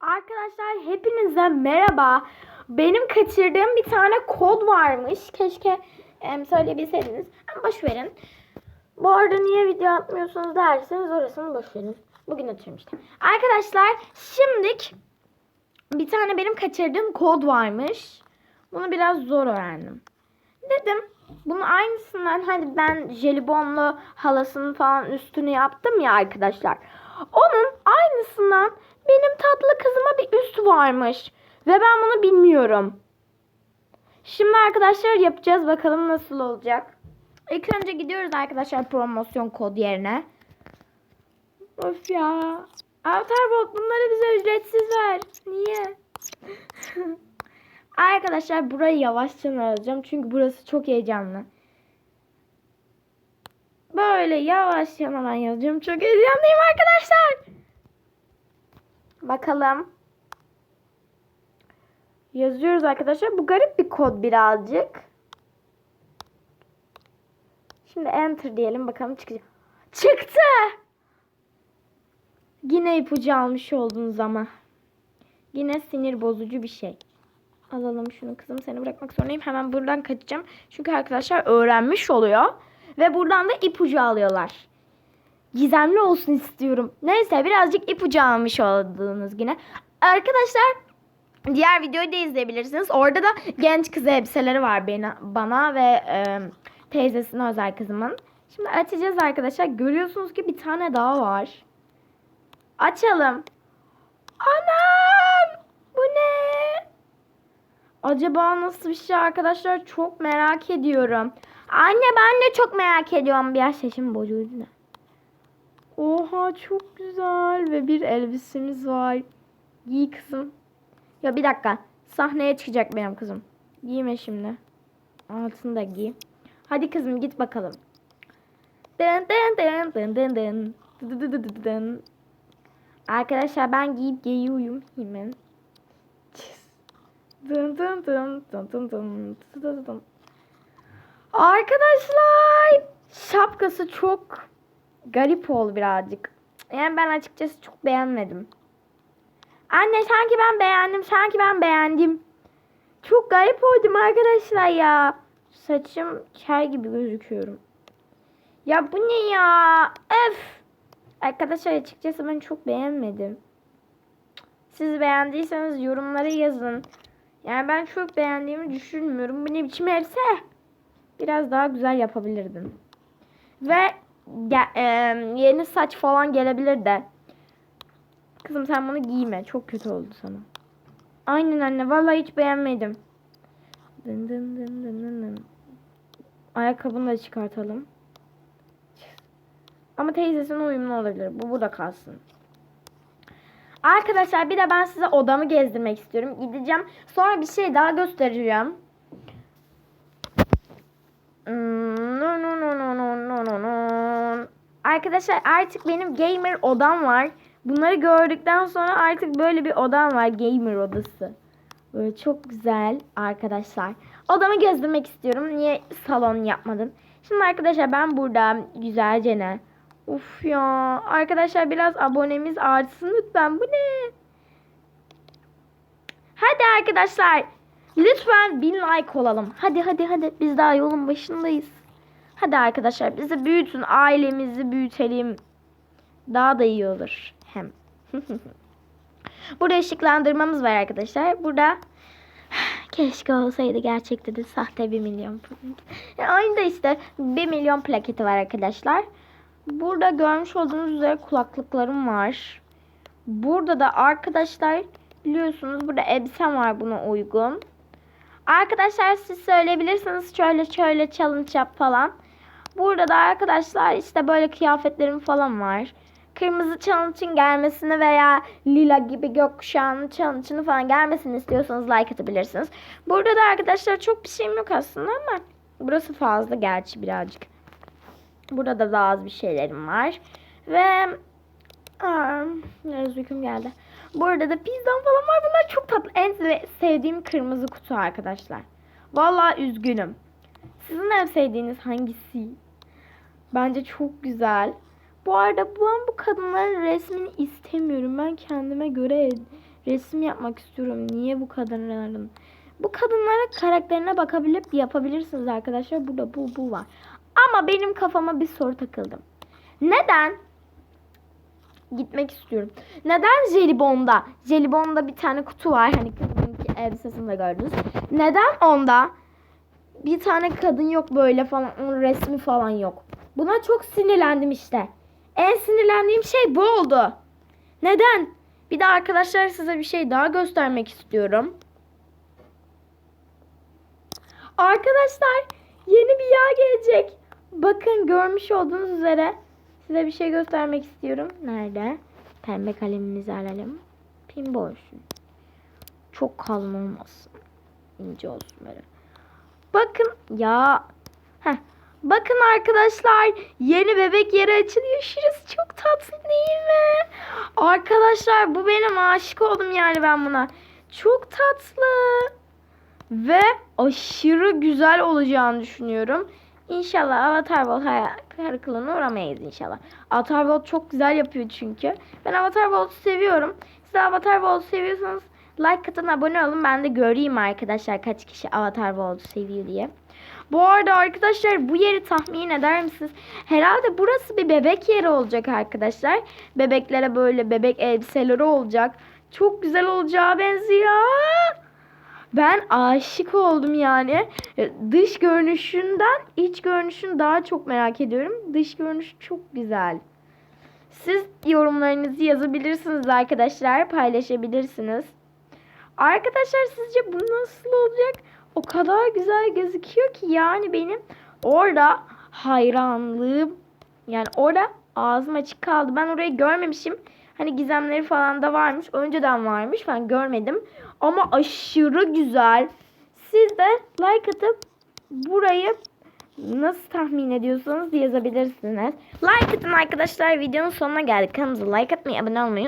Arkadaşlar hepinize merhaba. Benim kaçırdığım bir tane kod varmış. Keşke em, söyleyebilseydiniz. Ama boş verin. Bu arada niye video atmıyorsunuz derseniz orasını boş verin. Bugün atıyorum işte. Arkadaşlar şimdilik bir tane benim kaçırdığım kod varmış. Bunu biraz zor öğrendim. Dedim bunun aynısından hani ben jelibonlu halasının falan üstünü yaptım ya arkadaşlar. Onun aynısından benim tatlı kızıma bir üst varmış. Ve ben bunu bilmiyorum. Şimdi arkadaşlar yapacağız. Bakalım nasıl olacak. İlk önce gidiyoruz arkadaşlar promosyon kod yerine. Of ya. Alterbot bunları bize ücretsiz ver. Niye? arkadaşlar burayı yavaşça alacağım. Çünkü burası çok heyecanlı. Böyle yavaş hemen yazacağım. Çok heyecanlıyım arkadaşlar. Bakalım. Yazıyoruz arkadaşlar. Bu garip bir kod birazcık. Şimdi enter diyelim. Bakalım çıkacak. Çıktı. Yine ipucu almış oldunuz ama. Yine sinir bozucu bir şey. Alalım şunu kızım seni bırakmak zorundayım. Hemen buradan kaçacağım. Çünkü arkadaşlar öğrenmiş oluyor. Ve buradan da ipucu alıyorlar. Gizemli olsun istiyorum. Neyse birazcık ipucu almış oldunuz yine. Arkadaşlar diğer videoyu da izleyebilirsiniz. Orada da genç kız elbiseleri var bana, bana ve e, teyzesine özel kızımın. Şimdi açacağız arkadaşlar. Görüyorsunuz ki bir tane daha var. Açalım. Anam! Bu ne? Acaba nasıl bir şey arkadaşlar? Çok merak ediyorum. Anne ben de çok merak ediyorum. Bir seçim bozuldu da. Oha çok güzel ve bir elbisemiz var. Giy kızım. Ya bir dakika. Sahneye çıkacak benim kızım. Giyme şimdi. Altını da giy. Hadi kızım git bakalım. Dın dın dın dın dın dın. Dı dı dı dı dı dın. Arkadaşlar ben giyip giyiyorum hemen. Dın dın dın dın dın dın dı dı dı dın. Arkadaşlar şapkası çok garip oldu birazcık. Yani ben açıkçası çok beğenmedim. Anne sanki ben beğendim, sanki ben beğendim. Çok garip oldum arkadaşlar ya. Saçım kel gibi gözüküyorum. Ya bu ne ya? Öf. Arkadaşlar açıkçası ben çok beğenmedim. Siz beğendiyseniz yorumlara yazın. Yani ben çok beğendiğimi düşünmüyorum. Bu ne biçim elbise? Biraz daha güzel yapabilirdim. Ve ge- e, yeni saç falan gelebilir de. Kızım sen bunu giyme. Çok kötü oldu sana. Aynen anne. Vallahi hiç beğenmedim. Dın dın dın dın dın dın. Ayakkabını da çıkartalım. Ama teyzesine uyumlu olabilir. Bu burada kalsın. Arkadaşlar bir de ben size odamı gezdirmek istiyorum. Gideceğim. Sonra bir şey daha göstereceğim. Arkadaşlar artık benim gamer odam var. Bunları gördükten sonra artık böyle bir odam var. Gamer odası. Böyle çok güzel arkadaşlar. Odamı gezdirmek istiyorum. Niye salon yapmadım? Şimdi arkadaşlar ben burada güzelce ne? Uf ya. Arkadaşlar biraz abonemiz artsın lütfen. Bu ne? Hadi arkadaşlar. Lütfen bin like olalım. Hadi hadi hadi. Biz daha yolun başındayız. Hadi arkadaşlar bizi büyütün. Ailemizi büyütelim. Daha da iyi olur. Hem. Burada ışıklandırmamız var arkadaşlar. Burada keşke olsaydı gerçekten de sahte bir milyon plaket. Aynı da işte bir milyon plaketi var arkadaşlar. Burada görmüş olduğunuz üzere kulaklıklarım var. Burada da arkadaşlar biliyorsunuz burada elbisem var buna uygun. Arkadaşlar siz söyleyebilirsiniz şöyle şöyle challenge yap falan. Burada da arkadaşlar işte böyle kıyafetlerim falan var. Kırmızı challenge'ın gelmesini veya lila gibi gökkuşağının challenge'ını falan gelmesini istiyorsanız like atabilirsiniz. Burada da arkadaşlar çok bir şeyim yok aslında ama burası fazla gerçi birazcık. Burada da az bir şeylerim var. Ve biraz uykum geldi. Burada da pizzam falan var. Bunlar çok tatlı. En se- sevdiğim kırmızı kutu arkadaşlar. Vallahi üzgünüm. Sizin en sevdiğiniz hangisi? Bence çok güzel. Bu arada ben bu kadınların resmini istemiyorum. Ben kendime göre resim yapmak istiyorum. Niye bu kadınların? Bu kadınlara karakterine bakabilip yapabilirsiniz arkadaşlar. Burada bu bu var. Ama benim kafama bir soru takıldı. Neden gitmek istiyorum. Neden jelibonda? Jelibonda bir tane kutu var. Hani kadınınki elbisesinde gördünüz. Neden onda bir tane kadın yok böyle falan. Onun resmi falan yok. Buna çok sinirlendim işte. En sinirlendiğim şey bu oldu. Neden? Bir de arkadaşlar size bir şey daha göstermek istiyorum. Arkadaşlar yeni bir yağ gelecek. Bakın görmüş olduğunuz üzere size bir şey göstermek istiyorum. Nerede? Pembe kalemimizi alalım. Pimbo olsun. Çok kalın olmasın. İnce olsun böyle. Bakın ya. Heh. Bakın arkadaşlar yeni bebek yeri açılıyor. Şurası çok tatlı değil mi? Arkadaşlar bu benim aşık oldum yani ben buna. Çok tatlı. Ve aşırı güzel olacağını düşünüyorum. İnşallah Avatar World kırıklığına uğramayız inşallah. Avatar World çok güzel yapıyor çünkü. Ben Avatar World'u seviyorum. Siz Avatar World'u seviyorsanız like atın abone olun. Ben de göreyim arkadaşlar kaç kişi Avatar World'u seviyor diye. Bu arada arkadaşlar bu yeri tahmin eder misiniz? Herhalde burası bir bebek yeri olacak arkadaşlar. Bebeklere böyle bebek elbiseleri olacak. Çok güzel olacağı benziyor. Ben aşık oldum yani. E, Dış görünüşünden iç görünüşünü daha çok merak ediyorum. Dış görünüş çok güzel. Siz yorumlarınızı yazabilirsiniz arkadaşlar. Paylaşabilirsiniz. Arkadaşlar sizce bu nasıl olacak? O kadar güzel gözüküyor ki yani benim orada hayranlığım yani orada ağzım açık kaldı. Ben orayı görmemişim. Hani gizemleri falan da varmış. Önceden varmış. Ben görmedim. Ama aşırı güzel. Siz de like atıp burayı nasıl tahmin ediyorsanız yazabilirsiniz. Like atın arkadaşlar. Videonun sonuna geldik. Kanalımıza like atmayı, abone olmayı